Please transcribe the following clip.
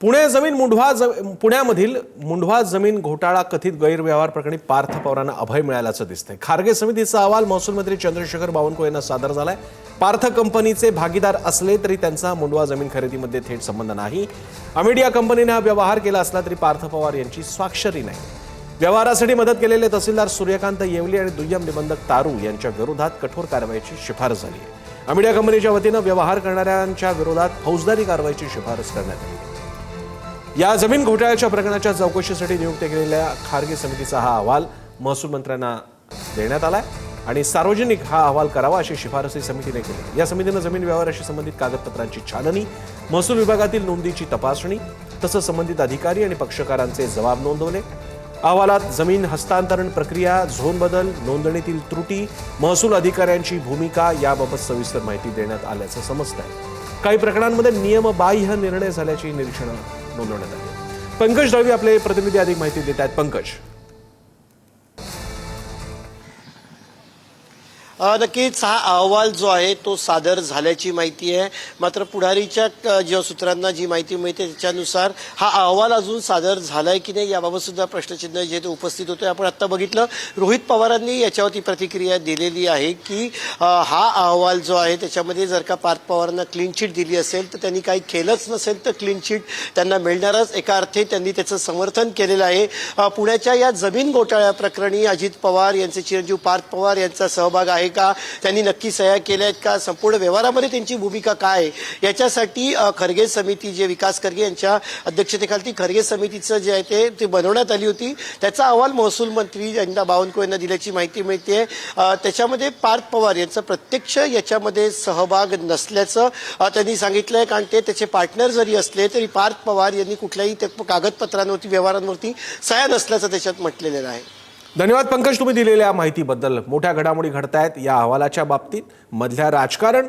पुणे जमीन मुंढवा ज पुण्यामधील मुंढवा जमीन घोटाळा कथित गैरव्यवहार प्रकरणी पार्थ पवारांना अभय मिळाल्याचं दिसतंय. खारगे समितीचा अहवाल महसूल मंत्री चंद्रशेखर बावनकुळे यांना सादर झालाय. पार्थ कंपनीचे भागीदार असले तरी त्यांचा मुंडवा जमीन खरेदीमध्ये थेट संबंध नाही. अमिडिया कंपनीने हा व्यवहार केला असला तरी पार्थ पवार यांची स्वाक्षरी नाही. व्यवहारासाठी मदत केलेले तहसीलदार सूर्यकांत येवले आणि दुय्यम निबंधक तारू यांच्या विरोधात कठोर कारवाईची शिफारस झाली आहे. अमिडिया कंपनीच्या वतीनं व्यवहार करणाऱ्यांच्या विरोधात फौजदारी कारवाईची शिफारस करण्यात आली या जमीन घोटाळ्याच्या प्रकरणाच्या चौकशीसाठी नियुक्त केलेल्या खारगे समितीचा हा अहवाल महसूल मंत्र्यांना देण्यात आलाय आणि सार्वजनिक हा अहवाल करावा अशी शिफारसही समितीने केली. या समितीनं जमीन व्यवहाराशी संबंधित कागदपत्रांची छाननी महसूल विभागातील नोंदीची तपासणी तसंच संबंधित अधिकारी आणि पक्षकारांचे जबाब नोंदवले. अहवालात जमीन हस्तांतरण प्रक्रिया झोन बदल नोंदणीतील त्रुटी महसूल अधिकाऱ्यांची भूमिका याबाबत सविस्तर माहिती देण्यात आल्याचं समजत आहे काही प्रकरणांमध्ये नियमबाह्य निर्णय झाल्याची निरीक्षणं नोंदवण्यात आली. पंकज दळवी आपले प्रतिनिधी अधिक माहिती देत आहेत. पंकज. नक्कीच हा अहवाल जो आहे तो सादर झाल्याची माहिती आहे. मात्र पुढारीच्या ज्या सूत्रांना जी माहिती मिळते त्याच्यानुसार हा अहवाल अजून सादर झालाय की नाही याबाबत सुद्धा प्रश्नचिन्ह जे ते उपस्थित होते. आपण आता बघितलं रोहित पवारांनी याच्यावरती प्रतिक्रिया दिलेली आहे की हा अहवाल जो आहे त्याच्यामध्ये जर का पार्थ पवारांना क्लीन चिट दिली असेल तर त्यांनी काही केलंच नसेल तर क्लीन चिट त्यांना मिळणारच. एका अर्थी त्यांनी त्याचं समर्थन केलेलं आहे. पुण्याच्या या जमीन घोटाळ्या प्रकरणी अजित पवार यांचे चिरंजीव पार्थ पवार यांचा सहभाग आहे. का? त्यांनी नक्की सह्या केल्या आहेत का? संपूर्ण व्यवहारामध्ये त्यांची भूमिका काय आहे? याच्यासाठी खरगे समिती जे विकास खरगे यांच्या अध्यक्षतेखाली खरगे समितीचं जे आहे ते बनवण्यात आली होती. त्याचा अहवाल महसूल मंत्री अनिता बावनकुळे यांना दिल्याची माहिती मिळते त्याच्यामध्ये पार्थ पवार यांचा प्रत्यक्ष याच्यामध्ये सहभाग नसल्याचं त्यांनी सांगितलंय. कारण ते त्याचे पार्टनर जरी असले तरी पार्थ पवार यांनी कुठल्याही कागदपत्रांवरती व्यवहारांवरती सह्या नसल्याचं त्याच्यात म्हटलेलं आहे. धन्यवाद पंकज तुम्ही दिलेल्या माहितीबद्दल. मोठ्या घडामोडी घडतायत या अहवालाच्या बाबतीत. मधल्या राजकारण